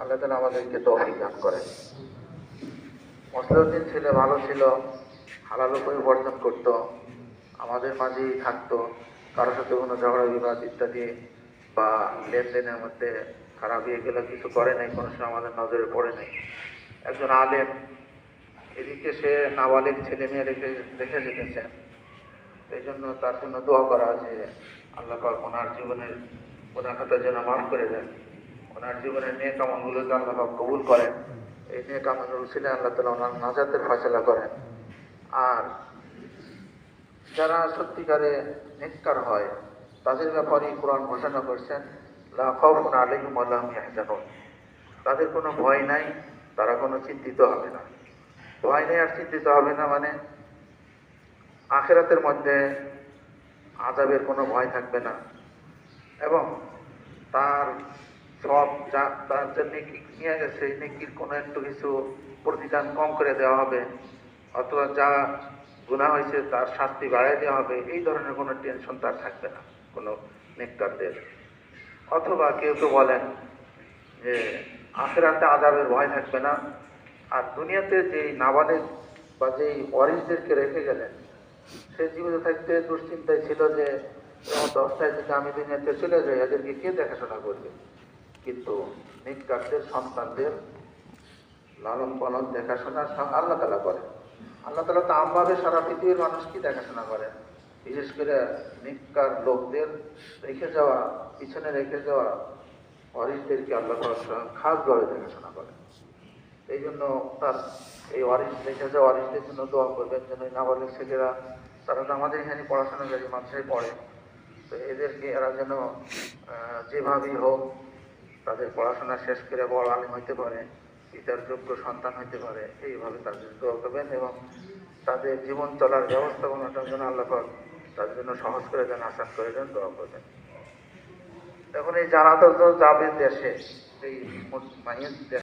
আল্লাহ তালা আমাদেরকে তৌফিক দান করেন। মসলিউদ্দিন ছেলে ভালো ছিল, হালাল উপায় করতো, আমাদের মাঝেই থাকতো কারোর সাথে কোনো ঝগড়া, বিবাদ ইত্যাদি বা লেনদেনের মধ্যে খারাপ হয়ে গেলে কিছু করে নাই, কোনো সময় আমাদের নজরে পড়ে নাই। একজন আলেম, এদিকে সে নাবালিক ছেলে মেয়ে রেখে রেখে যেতেছেন এই জন্য তার জন্য দোয়া করা যে আল্লাহ পাক ওনার জীবনের ওনার যেন মাফ করে দেন। ওনার জীবনের নিয়ে কামনগুলোকে আল্লাহ কবুল করেন, এই নিয়ে কামন ছিলেন আল্লাহ তালা ওনার নাজাতের ফয়সলা করেন। আর যারা সত্যিকারে নেককার হয়, তাদের ব্যাপারে কোরআন ঘোষণা করছেন, লা খাউফুন আলাইহিম ওয়া লা হুম ইয়াহজানুন। তাদের কোনো ভয় নাই, তারা কোনো চিন্তিত হবে না। ভয় নেই আর চিন্তিত হবে না মানে আখেরাতের মধ্যে আজাবের কোনো ভয় থাকবে না। এবং তার সব যা, তার যে নেকি নিয়ে গেছে নেকির কোনো একটু কিছু প্রতিদান কম করে দেওয়া হবে, অথবা যা গুণা হয়েছে তার শাস্তি বাড়াই দেওয়া হবে, এই ধরনের কোনো টেনশন তার থাকবে না, কোনো নেককারদের। অথবা কেউ কেউ বলেন যে, আখেরাতে আজাবের ভয় থাকবে না, আর দুনিয়াতে যেই নাবালেগ বা যেই ওয়ারিসদেরকে রেখে গেলেন, সে জীবিত থাকতে দুশ্চিন্তায় ছিল যে দশটায় যদি আমি দুনিয়াতে চলে যাই, এদেরকে কে দেখাশোনা করবে? কিন্তু নিকারদের সন্তানদের লালন পালন দেখাশোনা আল্লাহ তালা করেন। আল্লাহ তালা তো আমভাবে সারা পৃথিবীর মানুষ কি দেখাশোনা করেন? বিশেষ করে নিকার লোকদের রেখে যাওয়া, পিছনে রেখে যাওয়া ওয়ারিসদেরকে আল্লাহ খাসভাবে দেখাশোনা করেন। এই জন্য তার এই ওয়ারিস রেখে যাওয়া ওয়ারিসদের জন্য দোয়া করবেন যেন নাবালিক ছেলেরা, তারা আমাদের এখানে পড়াশোনা পড়াশোনাকারী মানুষের পড়ে। তো এদেরকে এরা যেন যেভাবেই হোক তাদের পড়াশোনা শেষ করে বড় আলিম হইতে পারে, পিতার যোগ্য সন্তান হইতে পারে, এইভাবে তাদের দোয়া করবেন এবং তাদের জীবন চলার ব্যবস্থাপনাটার জন্য আল্লাহ তাদের জন্য সহজ করে দেন, আসান করে দেন, দোয়া করবেন। এখন এই জানাতে তো যাবে দেশে, এই মাইয়ের